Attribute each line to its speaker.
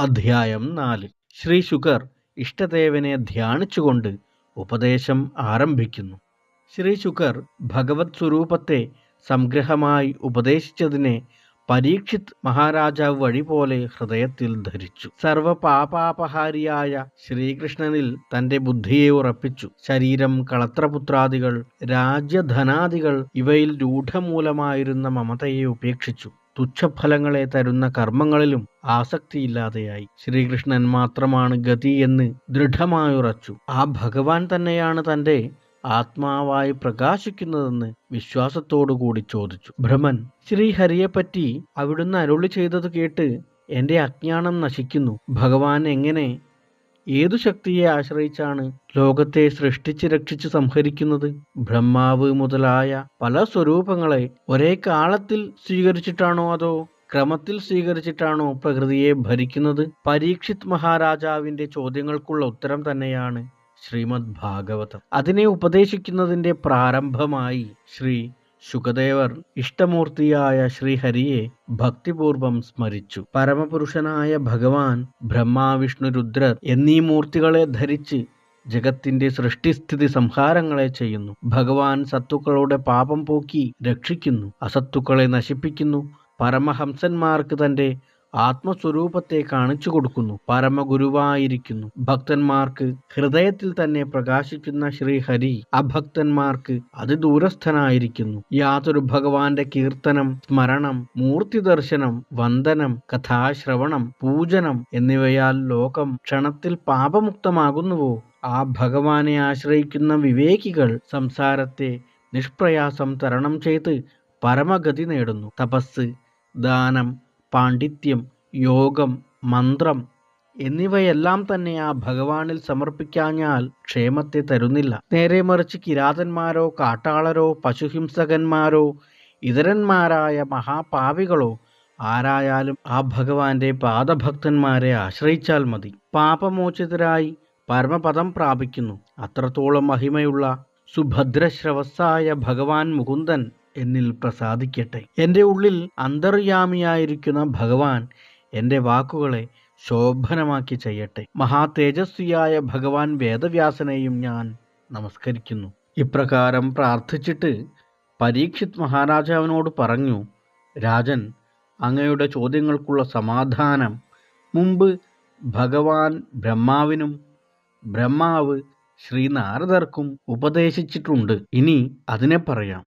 Speaker 1: അധ്യായം നാല്. ശ്രീ ശുഗർ ഇഷ്ടദേവനെ ധ്യാനിച്ചുകൊണ്ട് ഉപദേശം ആരംഭിക്കുന്നു. ശ്രീ ശുഗർ ഭഗവത് സ്വരൂപത്തെ സംഗ്രഹമായി ഉപദേശിച്ചതിനെ പരീക്ഷിത് മഹാരാജാവ് വഴി പോലെ ഹൃദയത്തിൽ ധരിച്ചു. സർവപാപാപഹാരിയായ ശ്രീകൃഷ്ണനിൽ തന്റെ ബുദ്ധിയെ ഉറപ്പിച്ചു. ശരീരം കളത്രപുത്രാദികൾ രാജ്യധനാദികൾ ഇവയിൽ രൂഢമൂലമായിരുന്ന മമതയെ ഉപേക്ഷിച്ചു. തുച്ഛഫലങ്ങളെ തരുന്ന കർമ്മങ്ങളിലും ആസക്തിയില്ലാതെയായി. ശ്രീകൃഷ്ണൻ മാത്രമാണ് ഗതി എന്ന് ദൃഢമായുറച്ചു. ആ ഭഗവാൻ തന്നെയാണ് തന്റെ ആത്മാവായി പ്രകാശിക്കുന്നതെന്ന് വിശ്വാസത്തോടുകൂടി ചോദിച്ചു. ഭ്രമൻ ശ്രീഹരിയെപ്പറ്റി അവിടുന്ന് അരുളി ചെയ്തത് കേട്ട് എന്റെ അജ്ഞാനം നശിക്കുന്നു. ഭഗവാൻ എങ്ങനെ ഏതു ശക്തിയെ ആശ്രയിച്ചാണ് ലോകത്തെ സൃഷ്ടിച്ച് രക്ഷിച്ച് സംഹരിക്കുന്നത്? ബ്രഹ്മാവ് മുതലായ പല സ്വരൂപങ്ങളെ ഒരേ കാലത്തിൽ സ്വീകരിച്ചിട്ടാണോ അതോ ക്രമത്തിൽ സ്വീകരിച്ചിട്ടാണോ പ്രകൃതിയെ ഭരിക്കുന്നത്? പരീക്ഷിത് മഹാരാജാവിന്റെ ചോദ്യങ്ങൾക്കുള്ള ഉത്തരം തന്നെയാണ് ശ്രീമദ് ഭാഗവതം അതിനെ ഉപദേശിക്കുന്നതിന്റെ പ്രാരംഭമായി ശ്രീ ശുകദേവർ ഇഷ്ടമൂർത്തിയായ ശ്രീഹരിയെ ഭക്തിപൂർവം സ്മരിച്ചു. പരമപുരുഷനായ ഭഗവാൻ ബ്രഹ്മാവിഷ്ണു രുദ്രർ എന്നീ മൂർത്തികളെ ധരിച്ച് ജഗത്തിന്റെ സൃഷ്ടിസ്ഥിതി സംഹാരങ്ങളെ ചെയ്യുന്നു. ഭഗവാൻ സത്തുക്കളുടെ പാപം പോക്കി രക്ഷിക്കുന്നു അസത്തുക്കളെ നശിപ്പിക്കുന്നു. പരമഹംസന്മാർക്ക് തന്റെ ആത്മസ്വരൂപത്തെ കാണിച്ചു കൊടുക്കുന്നു പരമഗുരുവായിരിക്കുന്നു. ഭക്തന്മാർക്ക് ഹൃദയത്തിൽ തന്നെ പ്രകാശിക്കുന്ന ശ്രീഹരി അഭക്തന്മാർക്ക് അതിദൂരസ്ഥനായിരിക്കുന്നു. യാതൊരു ഭഗവാന്റെ കീർത്തനം സ്മരണം മൂർത്തി ദർശനം വന്ദനം കഥാശ്രവണം പൂജനം എന്നിവയാൽ ലോകം ക്ഷണത്തിൽ പാപമുക്തമാകുന്നുവോ? ആ ഭഗവാനെ ആശ്രയിക്കുന്ന വിവേകികൾ സംസാരത്തെ നിഷ്പ്രയാസം തരണം ചെയ്ത് പരമഗതി നേടുന്നു. തപസ് ദാനം പാണ്ഡിത്യം യോഗം മന്ത്രം എന്നിവയെല്ലാം തന്നെ ആ ഭഗവാനിൽ സമർപ്പിക്കാഞ്ഞാൽ ക്ഷേമത്തെ തരുന്നില്ല. നേരെ മറിച്ച് കിരാതന്മാരോ കാട്ടാളരോ പശുഹിംസകന്മാരോ ഇതരന്മാരായ മഹാപാവികളോ ആരായാലും ആ ഭഗവാന്റെ പാദഭക്തന്മാരെ ആശ്രയിച്ചാൽ മതി. പാപമോചിതരായി പരമപദം പ്രാപിക്കുന്നു. അത്രത്തോളം മഹിമയുള്ള സുഭദ്രശ്രവസ്സായ ഭഗവാൻ മുകുന്ദൻ എന്നിൽ പ്രസാദിക്കട്ടെ. എന്റെ ഉള്ളിൽ അന്തർയാമിയായിരിക്കുന്ന ഭഗവാൻ എന്റെ വാക്കുകളെ ശോഭനമാക്കി ചെയ്യട്ടെ. മഹാ തേജസ്വിയായ ഭഗവാൻ വേദവ്യാസനെയും ഞാൻ നമസ്കരിക്കുന്നു. ഇപ്രകാരം പ്രാർത്ഥിച്ചിട്ട് പരീക്ഷിത് മഹാരാജാവിനോട് പറഞ്ഞു രാജൻ അങ്ങയുടെ ചോദ്യങ്ങൾക്കുള്ള സമാധാനം. മുമ്പ് ഭഗവാൻ ബ്രഹ്മാവിനും ബ്രഹ്മാവ് ശ്രീനാരദർക്കും ഉപദേശിച്ചിട്ടുണ്ട്. ഇനി അതിനെ പറയാം.